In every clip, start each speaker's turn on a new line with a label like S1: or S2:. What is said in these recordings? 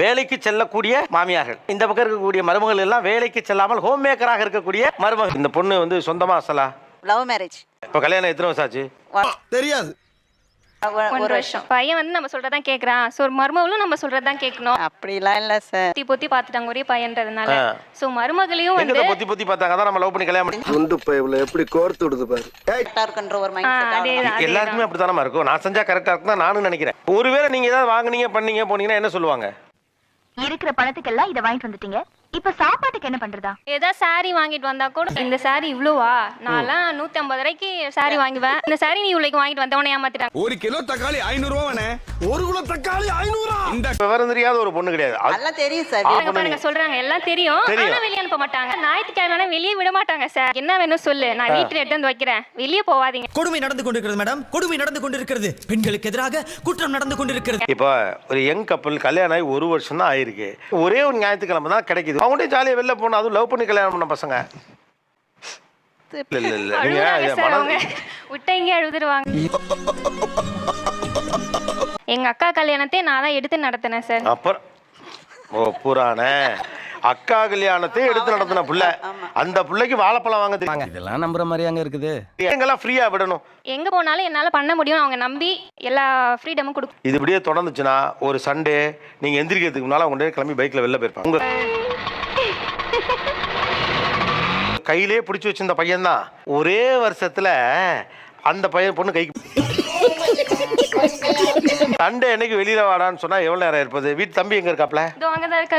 S1: வேலைக்கு செல்லக்கூடிய மாமியார்கள். இந்த பக்கம் இருக்கக்கூடிய மருமகள் எல்லாம் வேலைக்கு செல்லாமல் ஹோம் மேக்கராக இருக்கக்கூடிய மருமகள். இந்த பொண்ணு வந்து சொந்தமா அசலா?
S2: லவ் மேரேஜ்
S1: இப்போ கல்யாணம் எத்தனை வருஷம் ஆச்சு?
S3: தெரியாது.
S4: வருஷம். பையன் வந்து நம்ம சொல்றதான் கேக்குறான். ஸோ மருமகளும் நம்ம சொல்றதான் கேட்கணும்.
S2: அப்படிலாம் இல்லை சார்
S4: பொத்தி பொத்தி பார்த்துட்டாங்க ஒரே பையன்றதுனால. ஸோ மருமகளையும் வந்து
S1: பொத்தி பொத்தி பார்த்தாங்க? தான் நம்ம லவ் பண்ணி கல்யாணம் பண்ணி.
S3: குண்டு பைப்ல எப்படி கோர்த்து விடுது பாரு.
S2: கரெக்டாக இருக்குன்ற ஒரு
S4: ஆ,
S2: மைண்ட் செட்
S4: அதேதான்
S1: எல்லாருக்குமே அப்படித்தானமா இருக்கும். நான் செஞ்சா கரெக்டா இருக்கும் நானும் நினைக்கிறேன். ஒருவேளை நீங்க ஏதாவது வாங்குனீங்க பண்ணீங்க போனீங்கன்னா என்ன சொல்லுவாங்க?
S5: இருக்கிற பணத்துக்கெல்லாம் இதை வாங்கிட்டு வந்துட்டீங்க? இப்ப சாப்பாட்டுக்கு என்ன பண்றதா?
S4: ஏதாவது saree வாங்கிட்டு வந்தா கூட இந்த saree இவ்வளோவா? நான்லாம் நூத்தி ஐம்பது ரூபாய்க்கு saree வாங்குவேன் இந்த saree நீ இவ்வளோக்கு வாங்கிட்டு வந்தவனே ஏமாத்திட்டாங்க
S6: ஒரு கிலோ தக்காளி ஐநூறு ரூபாண்ணே
S3: ஒரு கிலோ தக்காளி ஐநூறா.
S6: இந்த
S1: விவரம் தெரியாத ஒரு பொண்ணு கிடையாது. அது-
S2: அதெல்லாம் தெரியும் சார்.
S4: பாருங்க பாருங்க சொல்றாங்க. எல்லாம் தெரியும்.
S1: தெரியும்.
S4: ஆனா வெளியே அனுப்ப மாட்டாங்க. ஞாயிற்றுக்கிழமை வெளியே விட மாட்டாங்க சார். என்ன வேணும் சொல்லு. நான் வீட்டுல எடுத்து வந்து வைக்கிறேன். வெளியே போவாதீங்க.
S7: கொடுமை நடந்து கொண்டிருக்கிறது மேடம். கொடுமை நடந்து கொண்டிருக்கிறது. பெண்களுக்கு எதிராக குற்றம் நடந்து கொண்டிருக்கிறது.
S1: இப்போ ஒரு யங் கப்பல் கல்யாணம் ஆகி ஒரு வருஷம் தான் ஆயிருக்கு. ஒரே ஒரு ஞாயிற்றுக்கிழமை தான் கிடைக்குது. அவங்கள்ட்ட ஜாலியாக வெளில போகணும் அதுவும் லவ் பண்ணி கல்யாணம் பண்ண பசங்க. இல்ல இல்ல இல்ல. நீங்க
S4: அழுகுறாங்க
S1: இது
S4: சார்
S1: மன-
S4: அவங்க. விட்ட இங்கே அழுதுருவாங்க. எங்க அக்கா கல்யாணத்தை நான் தான் எடுத்து நடத்தினேன் சார்.
S1: அப்புறம் ஓ புராண. அக்கா கல்யாணத்தை எடுத்து நடத்தின புள்ள. அந்த புள்ளைக்கு வாழைப்பழம் வாங்க தெரியும்.
S6: இதெல்லாம் நம்புற மாதிரியாங்க இருக்குது.
S1: எங்கெல்லாம் ஃப்ரீயா விடணும்?
S4: எங்க போனாலும் என்னால பண்ண முடியும். அவங்க நம்பி எல்லா ஃப்ரீடமும் கொடுக்கும்.
S1: இது இப்படியே தொடர்ந்துச்சுன்னா ஒரு சண்டே நீங்க எந்திரிக்கிறதுக்கு முன்னால அவங்க கிளம்பி பைக்ல வெளில போயிருப்பாங்க. உங்க கையிலே பிடிச்சி வச்சிருந்த பையன் தான் ஒரே வருஷத்துல அந்த பையன் பொண்ணு கைக்கு சண்டே என்னைக்கு வெளியில வாடான்னு சொன்னா எவ்வளவு நேரம் இருப்பது? வீட்டு தம்பி எங்க இருக்காப்ல?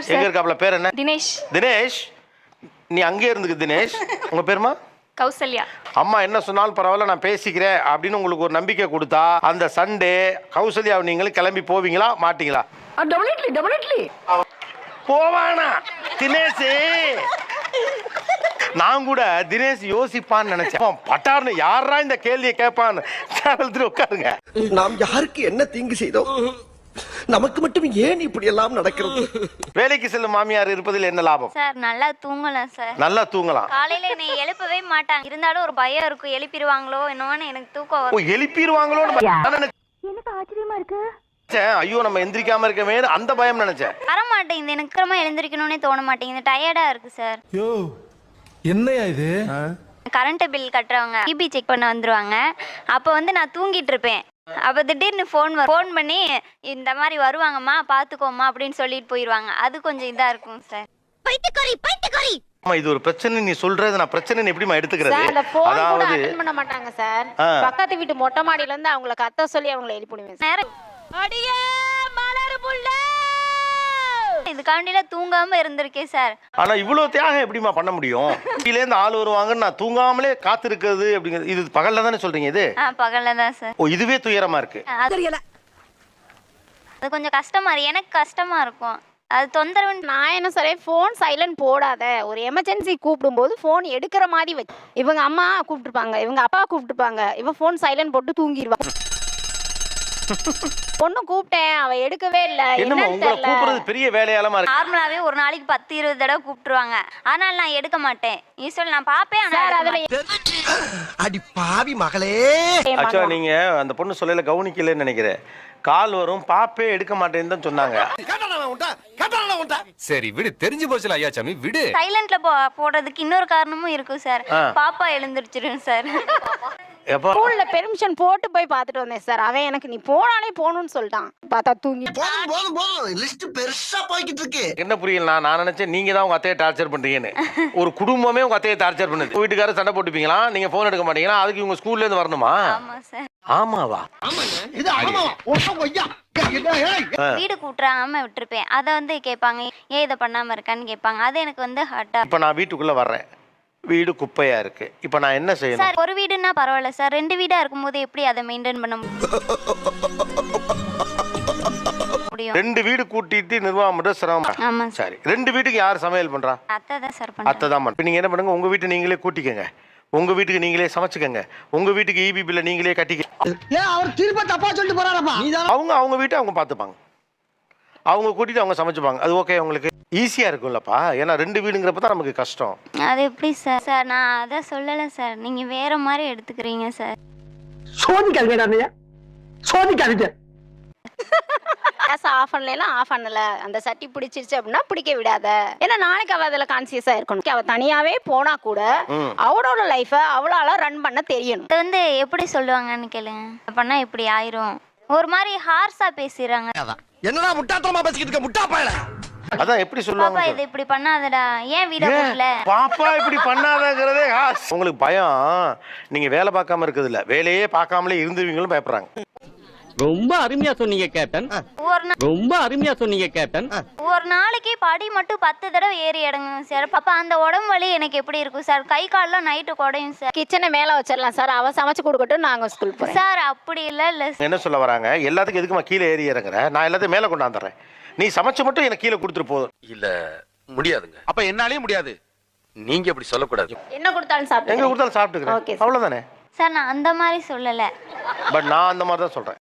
S1: எங்க இருக்காப்ல? பேர் என்ன?
S4: தினேஷ்.
S1: தினேஷ்? நீ அங்கே இருந்துக்கு தினேஷ். உங்க பேருமா?
S4: கௌசல்யா.
S1: அம்மா என்ன சொன்னாலும் பரவாயில்ல நான் பேசிக்கிறேன் அப்படின்னு உங்களுக்கு ஒரு நம்பிக்கை கொடுத்தா அந்த சண்டே கௌசல்யா நீங்களும் கிளம்பி போவீங்களா மாட்டீங்களா? போவானா? தினேஷ் நான் கூட தினேஷ் யோசிப்பான்னு நினைச்சேன். பட்டார்னு யாரா இந்த கேள்வியை கேட்பான்னு. சேனல் உட்காருங்க.
S3: நாம் யாருக்கு என்ன தீங்கு செய்தோம்? நமக்கு மட்டும் ஏன் இப்படி எல்லாம் நடக்கிறது?
S1: வேலைக்கு செல்லும் மாமியார் இருப்பதில் என்ன லாபம்?
S8: சார் நல்லா தூங்கலாம் சார்.
S1: நல்லா தூங்கலாம்.
S8: காலையில என்னை எழுப்பவே மாட்டாங்க. இருந்தாலும் ஒரு பயம் இருக்கும். எழுப்பிடுவாங்களோ என்னவோன்னு எனக்கு தூக்கம்
S1: ஓ
S8: வரும்
S1: நினைச்சேன்.
S5: எனக்கு ஆச்சரியமா இருக்கு.
S1: ஐயோ நம்ம எந்திரிக்காம இருக்கமே அந்த பயம் நினைச்சேன்.
S8: வர மாட்டேங்குது எனக்கு சீக்கிரமா எழுந்திருக்கணும்னே தோண மாட்டேங்குது டயர்டா இருக்கு சார்
S9: யோ என்னையா இது?
S8: கரண்ட் பில் கட்டுறவங்க டிபி செக் பண்ண வந்துருவாங்க. அப்போ வந்து நான் தூங்கிட்டு இருப்பேன். அப்போ திடீர்னு ஃபோன் ஃபோன் பண்ணி இந்த மாதிரி வருவாங்கம்மா பார்த்துக்கோம்மா அப்படின்னு சொல்லிட்டு போயிடுவாங்க அது கொஞ்சம் இதாக இருக்கும் சார்
S1: ஆமா இது ஒரு பிரச்சனை. நீ சொல்றது நான் பிரச்சனை எப்படிமா எடுத்துக்கிறது?
S10: போன்
S1: அதாவது
S10: அட்டன் பண்ண மாட்டாங்க சார். பக்கத்து வீட்டு மொட்டை மாடியில இருந்து அவங்கள கத்த சொல்லி அவங்கள எழுப்பிடுவேன் சார்
S8: நேரம் இதுக்காண்டில தூங்காம இருந்திருக்கேன் சார்.
S1: ஆனா இவ்வளவு தியாகம் எப்படிமா பண்ண முடியும்? கீழே இருந்து ஆள் வருவாங்கன்னு நான் தூங்காமலே காத்திருக்கிறது அப்படிங்கிறது. இது பகல்ல தானே சொல்றீங்க இது?
S8: ஆ பகல்ல தான் சார்.
S1: ஓ இதுவே துயரமா இருக்கு.
S8: அது அது கொஞ்சம் கஷ்டமா இருக்கு. எனக்கு கஷ்டமா இருக்கும். அது தொந்தரவு
S10: நான் என்ன சொல்றேன் ஃபோன் சைலண்ட் போடாத. ஒரு எமர்ஜென்சி கூப்பிடும்போது ஃபோன் எடுக்கிற மாதிரி வச்சு. இவங்க அம்மா கூப்பிட்டுருப்பாங்க இவங்க அப்பா கூப்பிட்டுருப்பாங்க. இவன் ஃபோன் சைலண்ட் போட்டு தூங்கிடுவான் பொண்ணு கூப்பிட்டேன் அவ எடுக்கவே இல்ல.
S1: உங்களை கூப்பிடுறது பெரிய வேலையாலமா இருக்கு.
S8: நார்மலாவே ஒரு நாளைக்கு பத்து இருபது தடவை கூப்பிட்டுருவாங்க. ஆனால் நான் எடுக்க மாட்டேன். நீ சொல்லு நான் பாப்பேன் ஆனா
S10: அதுல.
S3: அடி பாவி மகளே.
S1: ஆக்சுவலா நீங்க அந்த பொண்ணு சொல்லல கவனிக்கலன்னு நினைக்கிறேன். கால் வரும் பாப்பே எடுக்க மாட்டேன்னு தான் சொன்னாங்க.
S6: சரி விடு. தெரிஞ்சு போச்சுல ஐயா சாமி விடு
S8: சைலண்ட்ல போ போடுறதுக்கு இன்னொரு காரணமும் இருக்கும் சார். பாப்பா எழுந்திருச்சிரும் சார்.
S10: ஸ்கூல்ல பெர்மிஷன் போட்டு போய் பார்த்துட்டு வந்தேன் சார். அவன் எனக்கு நீ போனாலே போகணும்னு சொல்லிட்டான். பார்த்தா தூங்கி
S3: போதும் போதும் போதும். லிஸ்ட் பெருசா போய்கிட்டு இருக்கு.
S1: என்ன புரியல நான் நான் நினைச்சேன் நீங்க தான் உங்க அத்தையை டார்ச்சர் பண்றீங்கன்னு. ஒரு குடும்பமே உங்க அத்தையை டார்ச்சர் பண்ணுது. வீட்டுக்காரர் சண்டை போட்டுப்பீங்களா? நீங்க போன் எடுக்க மாட்டீங்களா? அதுக்கு இவங்க ஸ்கூல்ல இருந்து வரணுமா?
S8: ஆமா சார்.
S1: ஆமாவா?
S3: இது
S8: வீடு கூட்டுறாம விட்டுருப்பேன். அதை வந்து கேட்பாங்க ஏன் இதை பண்ணாம இருக்கான்னு? கேட்பாங்க. அது எனக்கு வந்து ஹர்ட்டா
S1: இப்ப நான் வீட்டுக்குள்ள வர்றேன். வீடு குப்பையா இருக்கு. இப்ப நான் என்ன செய்யணும்?
S8: சார் ஒரு வீடுன்னா பரவாயில்ல சார். ரெண்டு வீடா இருக்கும்போது எப்படி அதை மெயின்டைன் பண்ண முடியும்?
S1: ரெண்டு வீடு கூட்டிட்டு நிர்வாகம் பண்றது சிரமம்.
S8: ஆமா சார்.
S1: ரெண்டு வீட்டுக்கு யார் சமையல் பண்றா?
S8: அத்தை தான் சார்
S1: அத்தை தான் நீங்க என்ன பண்ணுங்க? உங்க வீட்டை நீங்களே கூட்டிக்கங்க. உங்க வீட்டுக்கு நீங்களே சமைச்சுக்கங்க. உங்க வீட்டுக்கு ஈபி பில்ல நீங்களே கட்டிக்க.
S3: ஏன் அவர் திரும்ப தப்பா சொல்லிட்டு போறாரப்பா?
S1: அவங்க அவங்க வீட்டை அவங்க பார்த்துப்பாங்க. அவங்க கூட்டிட்டு அவங்க சமைச்சுப்பாங்க. அது ஓகே உங்களுக்கு ஈஸியா இருக்கும்லப்பா. ஏன்னா ரெண்டு வீடுங்கிறப்ப தான் நமக்கு கஷ்டம்.
S8: அது எப்படி சார் சார் நான் அதை சொல்லலை சார் நீங்க வேற மாதிரி எடுத்துக்கிறீங்க சார்
S3: சோதிக்காதீங்க சோதிக்காதீங்க.
S10: கேஸ் ஆஃப் பண்ணலாம் ஆஃப் பண்ணல. அந்த சட்டி பிடிச்சிருச்சு அப்படின்னா பிடிக்க விடாத. ஏன்னா நாளைக்கு அவ அதுல கான்சியஸா இருக்கணும். அவ தனியாவே போனா கூட அவளோட லைஃப அவளால ரன் பண்ண தெரியணும்.
S8: இது வந்து எப்படி சொல்லுவாங்கன்னு கேளுங்க. பண்ணா இப்படி ஆயிரும். ஒரு மாதிரி ஹார்ஸா பேசிடுறாங்க.
S3: என்னடா முட்டாத்தனமா பேசிக்கிட்டு இருக்க? முட்டா பயல.
S1: அதான் எப்படி
S8: பாப்பா
S1: சொல்லுவாங்க
S8: இது இப்படி பண்ணாதடா. ஏன் வீட? போடல?
S1: பாப்பா இப்படி பண்ணாதங்கிறதே ஹாஸ். உங்களுக்கு பயம். நீங்க வேலை பார்க்காம இருக்குது இல்ல. வேலையே பார்க்காமலே இருந்துவீங்களும் பயப்படுறாங்க.
S11: ரொம்ப அருமையா சொன்னீங்க கேப்டன்.
S8: ஒரு
S11: ரொம்ப அருமையா சொன்னீங்க கேப்டன்.
S8: ஒரு நாளைக்கு படி மட்டும் பத்து தடவை ஏறி இறங்குங்க சார். அப்ப அந்த உடம்பு வலி எனக்கு எப்படி இருக்கும் சார்? கை கால்லாம் நைட்டு குடையும் சார்.
S10: கிச்சனை மேல வச்சிடலாம் சார். அவ சமைச்சு கொடுக்கட்டும் நாங்க ஸ்கூல் போறோம்.
S8: சார் அப்படி இல்ல இல்ல
S1: என்ன சொல்ல வராங்க? எல்லாத்துக்கும் எதுக்குமா கீழே ஏறி இறங்குற? நான் எல்லாத்தையும் மேலே கொண்டாந்துறேன் நீ சமைச்சு மட்டும் எனக்கு கீழே கொடுத்துட்டு போதும்
S6: இல்ல முடியாதுங்க. அப்ப என்னாலே முடியாது. நீங்க அப்படி சொல்லக்கூடாது.
S10: என்ன கொடுத்தாலும்
S1: எங்க
S10: சாப்பிட்டு
S1: கொடுத்தாலும்
S10: Okay,
S1: சாப்பிட்டுக்கிறேன். அவ்வளவுதானே?
S8: சார் நான் அந்த மாதிரி சொல்லல.
S1: பட் நான் அந்த மாதிரி தான் சொல்றேன்.